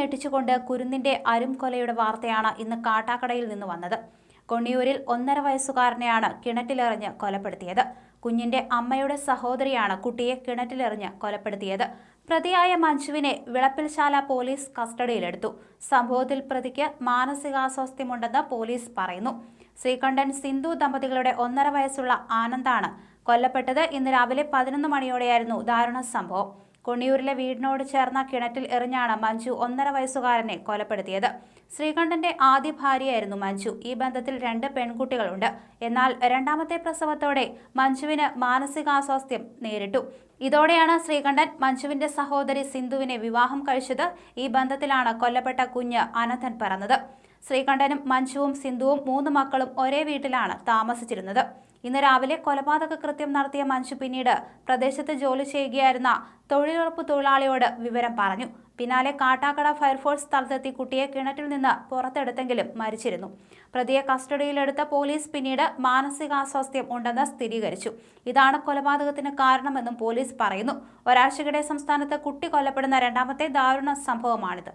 ഞെട്ടിച്ചുകൊണ്ട് കുരുന്നിന്റെ അരുംകൊലയുടെ വാർത്തയാണ് ഇന്ന് കാട്ടാക്കടയിൽ നിന്ന് വന്നത്. കൊണ്ണിയൂരിൽ ഒന്നര വയസ്സുകാരനെയാണ് കിണറ്റിലെറിഞ്ഞ് കൊലപ്പെടുത്തിയത്. കുഞ്ഞിന്റെ അമ്മയുടെ സഹോദരിയാണ് കുട്ടിയെ കിണറ്റിലെറിഞ്ഞ് കൊലപ്പെടുത്തിയത്. പ്രതിയായ മഞ്ജുവിനെ വിളപ്പിൽശാല പോലീസ് കസ്റ്റഡിയിലെടുത്തു. സംഭവത്തിൽ പ്രതിക്ക് മാനസികാസ്വാസ്ഥ്യമുണ്ടെന്ന് പോലീസ് പറയുന്നു. ശ്രീകണ്ഠൻ സിന്ധു ദമ്പതികളുടെ ഒന്നര വയസ്സുള്ള ആനന്ദാണ് കൊല്ലപ്പെട്ടത്. ഇന്ന് രാവിലെ പതിനൊന്ന് മണിയോടെയായിരുന്നു ദാരുണ സംഭവം. കൊണ്ണിയൂരിലെ വീടിനോട് ചേർന്ന കിണറ്റിൽ എറിഞ്ഞാണ് മഞ്ജു ഒന്നര വയസ്സുകാരനെ കൊലപ്പെടുത്തിയത്. ശ്രീകണ്ഠന്റെ ആദ്യ ഭാര്യയായിരുന്നു മഞ്ജു. ഈ ബന്ധത്തിൽ രണ്ട് പെൺകുട്ടികളുണ്ട്. എന്നാൽ രണ്ടാമത്തെ പ്രസവത്തോടെ മഞ്ജുവിന് മാനസികാസ്വാസ്ഥ്യം നേരിട്ടു. ഇതോടെയാണ് ശ്രീകണ്ഠൻ മഞ്ജുവിന്റെ സഹോദരി സിന്ധുവിനെ വിവാഹം കഴിച്ചത്. ഈ ബന്ധത്തിലാണ് കൊല്ലപ്പെട്ട കുഞ്ഞ് അനന്തൻ പറഞ്ഞത് ശ്രീകണ്ഠനും മഞ്ജുവും സിന്ധുവും മൂന്ന് മക്കളും ഒരേ വീട്ടിലാണ് താമസിച്ചിരുന്നത്. ഇന്ന് രാവിലെ കൊലപാതക കൃത്യം നടത്തിയ മഞ്ജു പിന്നീട് പ്രദേശത്ത് ജോലി ചെയ്യുകയായിരുന്ന തൊഴിലുറപ്പ് തൊഴിലാളിയോട് വിവരം പറഞ്ഞു. പിന്നാലെ കാട്ടാക്കട ഫയർഫോഴ്സ് സ്ഥലത്തെത്തി കുട്ടിയെ കിണറ്റിൽ നിന്ന് പുറത്തെടുത്തെങ്കിലും മരിച്ചിരുന്നു. പ്രതിയെ കസ്റ്റഡിയിലെടുത്ത പോലീസ് പിന്നീട് മാനസികാസ്വാസ്ഥ്യം ഉണ്ടെന്ന് സ്ഥിരീകരിച്ചു. ഇതാണ് കൊലപാതകത്തിന് കാരണമെന്നും പോലീസ് പറയുന്നു. ഒരാഴ്ചക്കിടെ സംസ്ഥാനത്ത് കുട്ടി കൊല്ലപ്പെടുന്ന രണ്ടാമത്തെ ദാരുണ സംഭവമാണിത്.